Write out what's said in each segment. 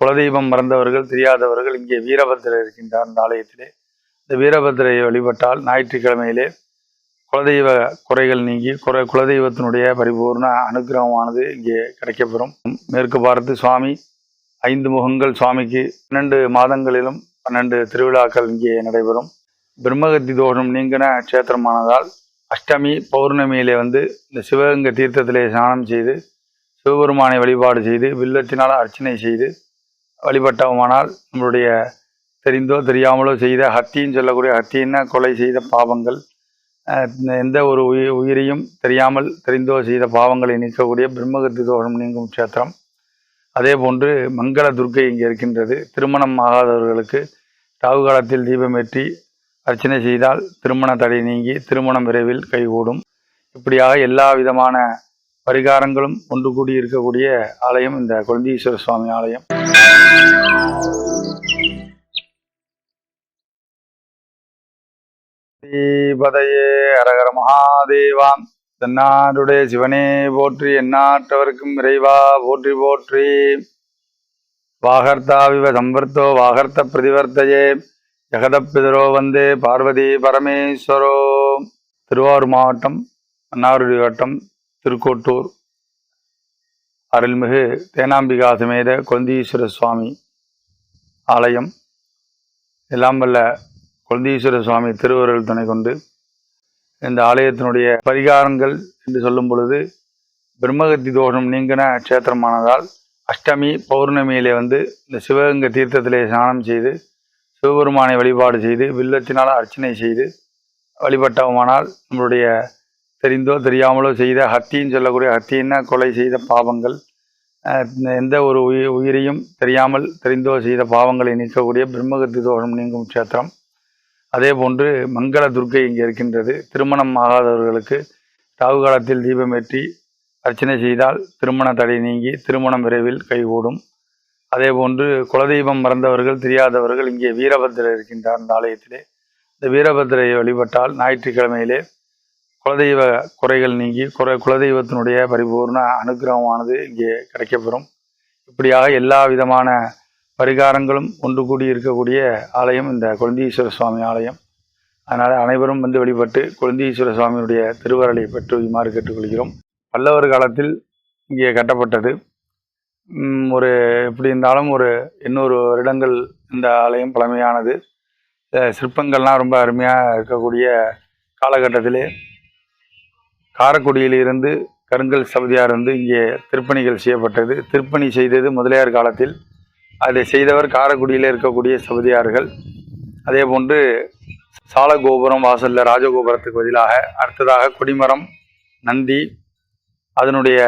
குலதெய்வம் மறந்தவர்கள் தெரியாதவர்கள் இங்கே வீரபத்திரர் இருக்கின்றார் இந்த ஆலயத்திலே. இந்த வீரபத்திரையை வழிபட்டால் ஞாயிற்றுக்கிழமையிலே குலதெய்வ குறைகள் நீங்கி குறை குலதெய்வத்தினுடைய பரிபூர்ண அனுக்கிரகமானது இங்கே கிடைக்கப்பெறும். மேற்கு பார்த்து சுவாமி ஐந்து முகங்கள் சுவாமிக்கு பன்னெண்டு மாதங்களிலும் பன்னெண்டு திருவிழாக்கள் இங்கே நடைபெறும். பிரம்மகத்தி தோஷம் நீங்கின க்ஷேத்திரமானதால் அஷ்டமி பௌர்ணமியிலே வந்து இந்த சிவகங்கை தீர்த்தத்திலே ஸ்நானம் செய்து சிவபெருமானை வழிபாடு செய்து வில்லத்தினால் அர்ச்சனை செய்து வழிபட்டோமானால் நம்மளுடைய தெரிந்தோ தெரியாமலோ செய்த ஹத்தின்னு சொல்லக்கூடிய ஹத்தின்னா கொலை செய்த பாவங்கள். எந்த ஒரு உயிர் உயிரையும் தெரியாமல் தெரிந்தோ செய்த பாவங்களை நீக்கக்கூடிய பிரம்மகத்தி தோஷம் நீங்கும் கஷேத்திரம். அதே போன்று மங்கள துர்க்கை இங்கே இருக்கின்றது. திருமணம் ஆகாதவர்களுக்கு ராகு காலத்தில் தீபமேற்றி அர்ச்சனை செய்தால் திருமண தடை நீங்கி திருமணம் விரைவில் கைகூடும். இப்படியாக எல்லா விதமான பரிகாரங்களும் ஒன்று கூடி இருக்கக்கூடிய ஆலயம் இந்த குழந்தீஸ்வர சுவாமி ஆலயம். ஸ்ரீபதையே அரகர மகாதேவாம். தன்னாருடைய சிவனே போற்றி எந்நாட்டவர்க்கும் இறைவா போற்றி போற்றி. வாகர்த்தாவிவ சம்பர்த்தோ வாகர்த்த பிரதிவர்த்தையே. ஜெகதப்பிதரோ வந்தே பார்வதி பரமேஸ்வரோ. திருவாரூர் மாவட்டம் மன்னார்குடி வட்டம் திருக்கோட்டூர். அருள்மிகு தேனாம்பிகா சமேத கொந்தீஸ்வர சுவாமி ஆலயம். எல்லாம் வல்ல குழந்தீஸ்வர சுவாமி திருவருள் துணை கொண்டு இந்த ஆலயத்தினுடைய பரிகாரங்கள் என்று சொல்லும் பொழுது பிரம்மகத்தி தோஷம் நீங்கின க்ஷேத்திரமானதால் அஷ்டமி பௌர்ணமியிலே வந்து இந்த சிவகங்கை தீர்த்தத்திலே ஸ்நானம் செய்து சிவபெருமானை வழிபாடு செய்து வில்லத்தினால் அர்ச்சனை செய்து வழிபட்டவுமானால் நம்மளுடைய தெரிந்தோ தெரியாமலோ செய்த ஹத்தின்னு சொல்லக்கூடிய ஹத்தின்னா கொலை செய்த பாவங்கள். எந்த ஒரு உயிர் உயிரையும் தெரியாமல் தெரிந்தோ செய்த பாவங்களை நீக்கக்கூடிய பிரம்மகத்தி தோஷம் நீங்கும் க்ஷேத்திரம். அதே போன்று மங்கள துர்க்கை இங்கே இருக்கின்றது. திருமணம் ஆகாதவர்களுக்கு ராகு காலத்தில் தீபமேற்றி அர்ச்சனை செய்தால் திருமண தடை நீங்கி திருமணம் விரைவில் கைகூடும். அதே போன்று குலதெய்வம் மறந்தவர்கள் தெரியாதவர்கள் இங்கே வீரபத்திரர் இருக்கின்றார் இந்த ஆலயத்திலே. இந்த வீரபத்திரையை வழிபட்டால் ஞாயிற்றுக்கிழமையிலே குலதெய்வ குறைகள் நீங்கி குறை குலதெய்வத்தினுடைய பரிபூர்ண அனுக்கிரகமானது இங்கே கிடைக்கப்பெறும். இப்படியாக எல்லா விதமான பரிகாரங்களும் ஒன்று கூடி இருக்கக்கூடிய ஆலயம் இந்த குழந்தீஸ்வர சுவாமி ஆலயம். அதனால் அனைவரும் வந்து வழிபட்டு குழந்தீஸ்வர சுவாமியுடைய திருவருளை பெற்று இமாறு கேட்டுக்கொள்கிறோம். பல்லவர் காலத்தில் இங்கே கட்டப்பட்டது. ஒரு எப்படி இருந்தாலும் ஒரு எண்ணூறு வருடங்கள் இந்த ஆலயம் பழமையானது. சிற்பங்கள்லாம் ரொம்ப அருமையாக இருக்கக்கூடிய காலகட்டத்திலே காரக்குடியிலிருந்து கருங்கல் சபதியார் வந்து இங்கே திருப்பணிகள் செய்யப்பட்டது. திருப்பணி செய்தது முதலியார் காலத்தில். அதை செய்தவர் காரக்குடியில் இருக்கக்கூடிய சபதியார்கள் அதே போன்று சால கோபுரம் வாசலில் ராஜகோபுரத்துக்கு பதிலாக அடுத்ததாக கொடிமரம் நந்தி அதனுடைய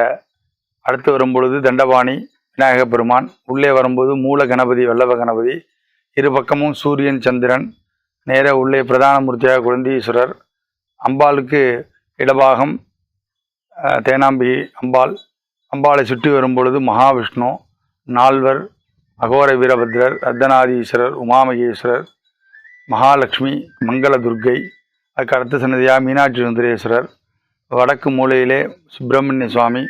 அடுத்து வரும்பொழுது தண்டபாணி விநாயக பெருமான் உள்ளே வரும்போது மூல கணபதி வல்லப கணபதி இரு பக்கமும் சூரியன் சந்திரன் நேர உள்ளே பிரதான மூர்த்தியாக குழந்தீஸ்வரர் அம்பாளுக்கு இடபாகம் தேனாம்பி அம்பாள். அம்பாளை சுற்றி வரும்பொழுது மகாவிஷ்ணு நால்வர் அகோர வீரபத்ரர் ரத்தநாதீஸ்வரர் உமாமகேஸ்வரர் மகாலட்சுமி மங்கள துர்க்கை அதுக்கு அடுத்த சன்னதியாக மீனாட்சி சுந்தரேஸ்வரர் வடக்கு மூலையிலே சுப்பிரமணிய சுவாமி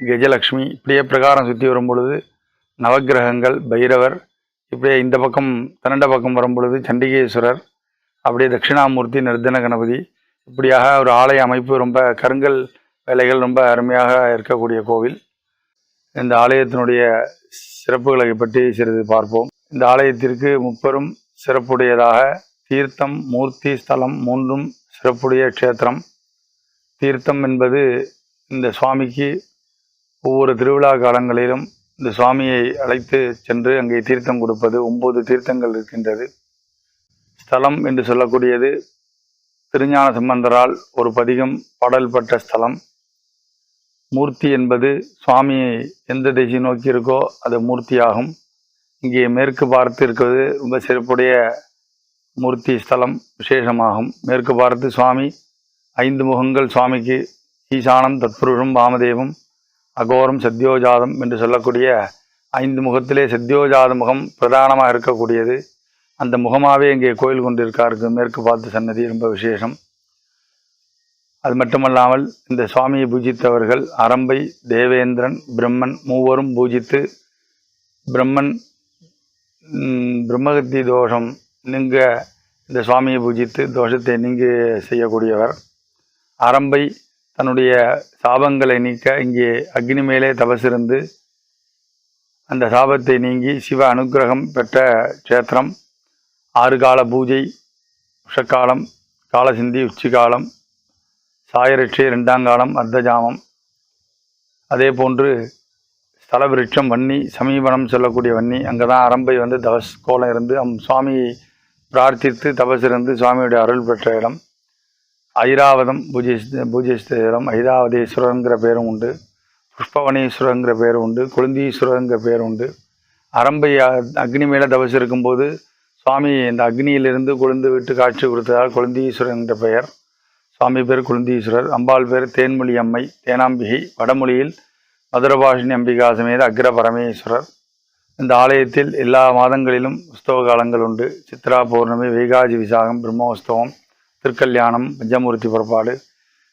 கஜலக்ஷ்மி இப்படியே பிரகாரம் சுற்றி வரும் பொழுது நவக்கிரகங்கள் பைரவர் இப்படியே இந்த பக்கம் தன்னண்ட பக்கம் வரும் பொழுது சண்டிகேஸ்வரர் அப்படியே தட்சிணாமூர்த்தி நிர்தன கணபதி இப்படியாக ஒரு ஆலய அமைப்பு ரொம்ப கருங்கல் வேலைகள் ரொம்ப அருமையாக இருக்கக்கூடிய கோவில். இந்த ஆலயத்தினுடைய சிறப்புகளை பற்றி சிறிது பார்ப்போம். இந்த ஆலயத்திற்கு முப்பெரும் சிறப்புடையதாக தீர்த்தம் மூர்த்தி ஸ்தலம் மூன்றும் சிறப்புடைய க்ஷேத்திரம். தீர்த்தம் என்பது இந்த சுவாமிக்கு ஒவ்வொரு திருவிழா காலங்களிலும் இந்த சுவாமியை அழைத்து சென்று அங்கே தீர்த்தம் கொடுப்பது ஒன்பது தீர்த்தங்கள் இருக்கின்றது. ஸ்தலம் என்று சொல்லக்கூடியது திருஞான சம்பந்தரால் ஒரு பதிகம் பாடல்பட்ட ஸ்தலம். மூர்த்தி என்பது சுவாமியை எந்த திசை நோக்கி இருக்கோ அது மூர்த்தியாகும். இங்கே மேற்கு பார்த்து இருக்கிறது ரொம்ப சிறப்புடைய மூர்த்தி ஸ்தலம் விசேஷமாகும். மேற்கு பார்த்து சுவாமி ஐந்து முகங்கள் சுவாமிக்கு ஈசானம் தத்புருஷம் வாமதேவம் அகோரம் சத்யோஜாதம் என்று சொல்லக்கூடிய ஐந்து முகத்திலே சத்யோஜாத முகம் பிரதானமாக இருக்கக்கூடியது. அந்த முகமாகவே இங்கே கோயில் கொண்டிருக்காருக்கு மேற்கு பார்த்து சன்னதி ரொம்ப விசேஷம். அது மட்டுமல்லாமல் இந்த சுவாமியை பூஜித்தவர்கள் அரம்பை தேவேந்திரன் பிரம்மன் மூவரும் பூஜித்து பிரம்மன் பிரம்மகத்தி தோஷம் நீங்க இந்த சுவாமியை பூஜித்து தோஷத்தை நீங்க செய்யக்கூடியவர். அரம்பை தன்னுடைய சாபங்களை நீக்க இங்கே அக்னி மேலே தபசிருந்து அந்த சாபத்தை நீங்கி சிவ அனுக்கிரகம் பெற்ற க்ஷேத்திரம். ஆறு கால பூஜை உஷக்காலம் காலசிந்தி உச்சிகாலம் சாயரட்சை ரெண்டாங்காலம் அர்த்தஜாமம். அதே போன்று ஸ்தல விருட்சம் வன்னி சமீபனம் சொல்லக்கூடிய வன்னி அங்கே தான் அரம்பை வந்து தவஸ் கோலம் இருந்து அம் சுவாமியை பிரார்த்தித்து தபஸ் இருந்து சுவாமியுடைய அருள் பெற்ற இடம். ஐராவதம் பூஜை பூஜித்த இடம் ஐராவதேஸ்வரங்கிற பேரும் உண்டு. புஷ்பவனேஸ்வரங்கிற பேர் உண்டு. குழந்தீஸ்வரங்கிற பேர் உண்டு. அரம்பை அக்னி மேலே தவஸ் இருக்கும்போது சுவாமி இந்த அக்னியிலிருந்து கொழுந்து விட்டு காட்சி கொடுத்ததால் குழுந்தீஸ்வரர் என்ற பெயர். சுவாமி பேர் குழுந்தீஸ்வரர். அம்பாள் பேர் தேன்மொழி அம்மை. தேனாம்பிகை. வடமொழியில் மதுரபாஷினி அம்பிகா சமேத அக்ர பரமேஸ்வரர். இந்த ஆலயத்தில் எல்லா மாதங்களிலும் உற்சவ காலங்கள் உண்டு. சித்ரா பௌர்ணமி வைகாஜி விசாகம் பிரம்மோஸ்தவம் திருக்கல்யாணம் பஞ்சமூர்த்தி புறப்பாடு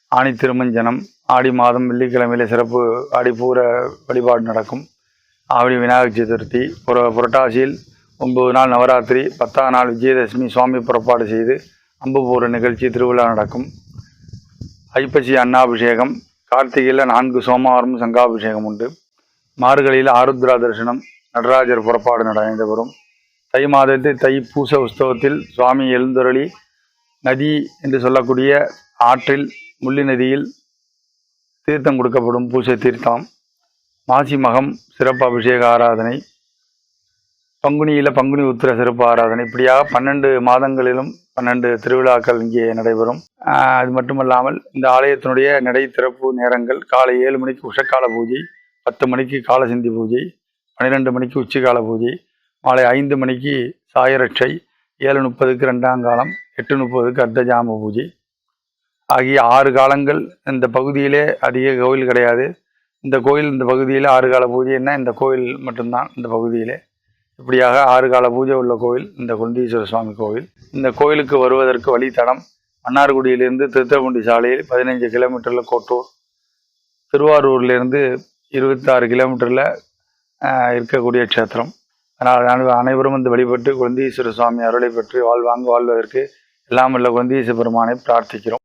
ஆணி திருமஞ்சனம் ஆடி மாதம் வெள்ளிக்கிழமையில சிறப்பு ஆடிப்பூர வழிபாடு நடக்கும். ஆவணி விநாயகர் சதுர்த்தி புர புரட்டாசியில் ஒன்பது நாள் நவராத்திரி பத்தாம் நாள் விஜயதசமி சுவாமி புறப்பாடு செய்து அம்புபூர நிகழ்ச்சி திருவிழா நடக்கும். ஐப்பசி அன்னாபிஷேகம் கார்த்திகையில் நான்கு சோமவாரம் சங்காபிஷேகம் உண்டு. மார்கழியில் ஆருத்ரா தரிசனம் நடராஜர் புறப்பாடு நடைபெறும் தை மாதத்தில் தை பூச உற்சவத்தில் சுவாமி எழுந்தருளி நதி என்று சொல்லக்கூடிய ஆற்றில் முள்ளி நதியில் தீர்த்தம் கொடுக்கப்படும் பூசை தீர்த்தம். மாசி மகம் சிறப்பு அபிஷேக ஆராதனை பங்குனியில் பங்குனி உத்திர சிறப்பு ஆராதனை. இப்படியாக பன்னெண்டு மாதங்களிலும் பன்னெண்டு திருவிழாக்கள் இங்கே நடைபெறும். அது மட்டுமல்லாமல் இந்த ஆலயத்தினுடைய நடை திறப்பு நேரங்கள் காலை ஏழு மணிக்கு உஷக்கால பூஜை பத்து மணிக்கு காலசிந்தி பூஜை பன்னிரெண்டு மணிக்கு உச்சிகால பூஜை மாலை ஐந்து மணிக்கு சாயரட்சை ஏழு முப்பதுக்கு ரெண்டாம் காலம் எட்டு முப்பதுக்கு அர்த்தஜாம பூஜை. ஆகிய ஆறு காலங்கள் இந்த பகுதியிலே அதிக கோயில் கிடையாது. இந்த கோயில் இந்த பகுதியில் ஆறு கால பூஜைன்னா இந்த கோயில் மட்டும்தான் இந்த பகுதியிலே. இப்படியாக ஆறு கால பூஜை உள்ள கோவில் இந்த குண்டீஸ்வர சுவாமி கோவில். இந்த கோயிலுக்கு வருவதற்கு வழித்தடம் மன்னார்குடியிலிருந்து திருத்தகுண்டி சாலையில் பதினைஞ்சு கிலோமீட்டரில் கோட்டூர். திருவாரூர்லேருந்து இருபத்தாறு கிலோமீட்டரில் இருக்கக்கூடிய க்ஷேத்திரம். அதனால் அனைவரும் வந்து வழிபட்டு குழந்தீஸ்வர சுவாமி அருளை பெற்று வாழ்வாங்க வாழ்வதற்கு எல்லாம் உள்ள குழந்தீஸ்வர பெருமானை பிரார்த்திக்கிறோம்.